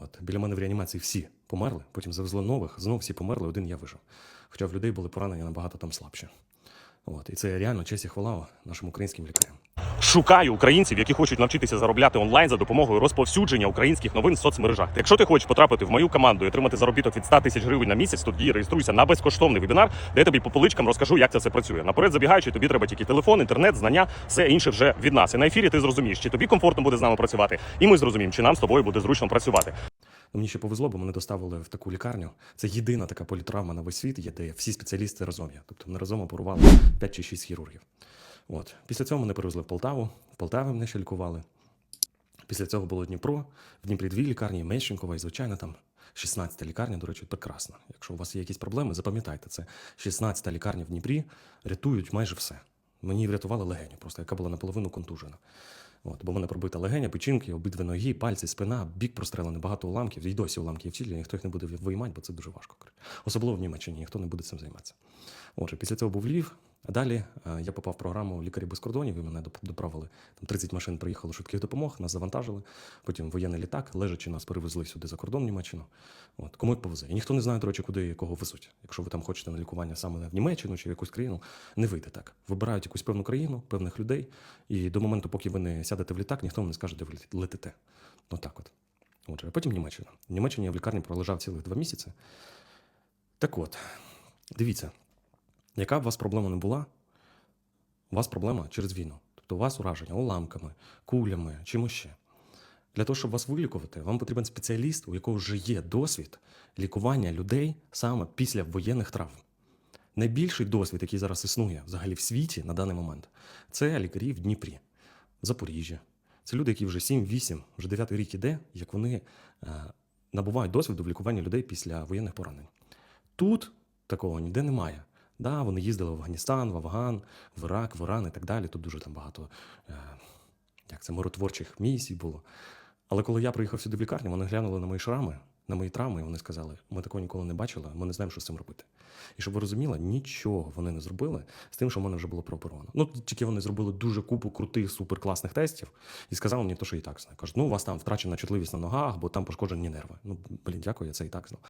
От. Біля мене в реанімації всі померли, потім завезли нових, знов всі померли, один я вижив. Хоча в людей були поранення набагато там слабші. От. І це реально честь і хвала нашим українським лікарям. Шукаю українців, які хочуть навчитися заробляти онлайн за допомогою розповсюдження українських новин в соцмережах. Якщо ти хочеш потрапити в мою команду і отримати заробіток від 100 тисяч гривень на місяць, тоді реєструйся на безкоштовний вебінар, де я тобі по поличкам розкажу, як це все працює. Наперед забігаючи, тобі треба тільки телефон, інтернет, знання, все інше вже від нас. І на ефірі ти зрозумієш, чи тобі комфортно буде з нами працювати, і ми зрозуміємо, чи нам з тобою буде зручно працювати. Ну, мені ще повезло, бо мене доставили в таку лікарню. Це єдина така політравма на весь світ, є, де всі спеціалісти разом є. Тобто мене разом оперували 5 чи 6 хірургів. От. Після цього мене перевезли в Полтаву. В Полтаві мене ще лікували. Після цього було Дніпро, в Дніпрі дві лікарні, Мещенкова і, звичайно, там 16-та лікарня, до речі, прекрасна. Якщо у вас є якісь проблеми, запам'ятайте це. 16-та лікарня в Дніпрі рятують майже все. Мені врятували легеню, просто яка була наполовину контужена. От, бо в мене пробита легеня, печінки, обидві ноги, пальці, спина, бік прострелений, багато уламків. І досі уламки в тілі, ніхто їх не буде виймати, бо це дуже важко. Особливо в Німеччині, ніхто не буде цим займатися. Отже, після цього був Львів, далі е, я попав в програму Лікарі без кордонів, і мене доправили. Там 30 машин приїхало швидких допомог, нас завантажили. Потім воєнний літак, лежачи нас перевезли сюди за кордон в Німеччину. От, кому як повезе. І ніхто не знає, до речі, куди кого везуть. Якщо ви там хочете на лікування саме в Німеччину чи в якусь країну, не вийде так. Вибирають якусь певну країну, певних людей, і до моменту, поки ви не сядете в літак, ніхто вам не скаже, де ви лет- летите. Отак от. Отже, а потім Німеччина. В Німеччині я в лікарні пролежав цілих два місяці. Так от, дивіться, яка б у вас проблема не була, у вас проблема через війну. Тобто у вас ураження уламками, кулями, чимось ще. Для того, щоб вас вилікувати, вам потрібен спеціаліст, у якого вже є досвід лікування людей саме після воєнних травм. Найбільший досвід, який зараз існує взагалі в світі на даний момент, це лікарі в Дніпрі, Запоріжжі. Це люди, які вже 7-8, вже 9 рік іде, як вони е, набувають досвіду в лікуванні людей після воєнних поранень. Тут такого ніде немає. Да, вони їздили в Афганістан, в Афган, в Ірак, в Іран і так далі. Тут дуже там багато е, як це, миротворчих місій було. Але коли я приїхав сюди в лікарню, вони глянули на мої шрами, на мої травми, і вони сказали: ми такого ніколи не бачили, ми не знаємо, що з цим робити. І щоб ви розуміли, нічого вони не зробили з тим, що в мене вже було прооперовано. Ну, тільки вони зробили дуже купу крутих, суперкласних тестів і сказали мені, то, що і так знаю. Кажуть, ну у вас там втрачена чутливість на ногах, бо там пошкоджені нерви. Ну, блін, дякую, я це і так знав.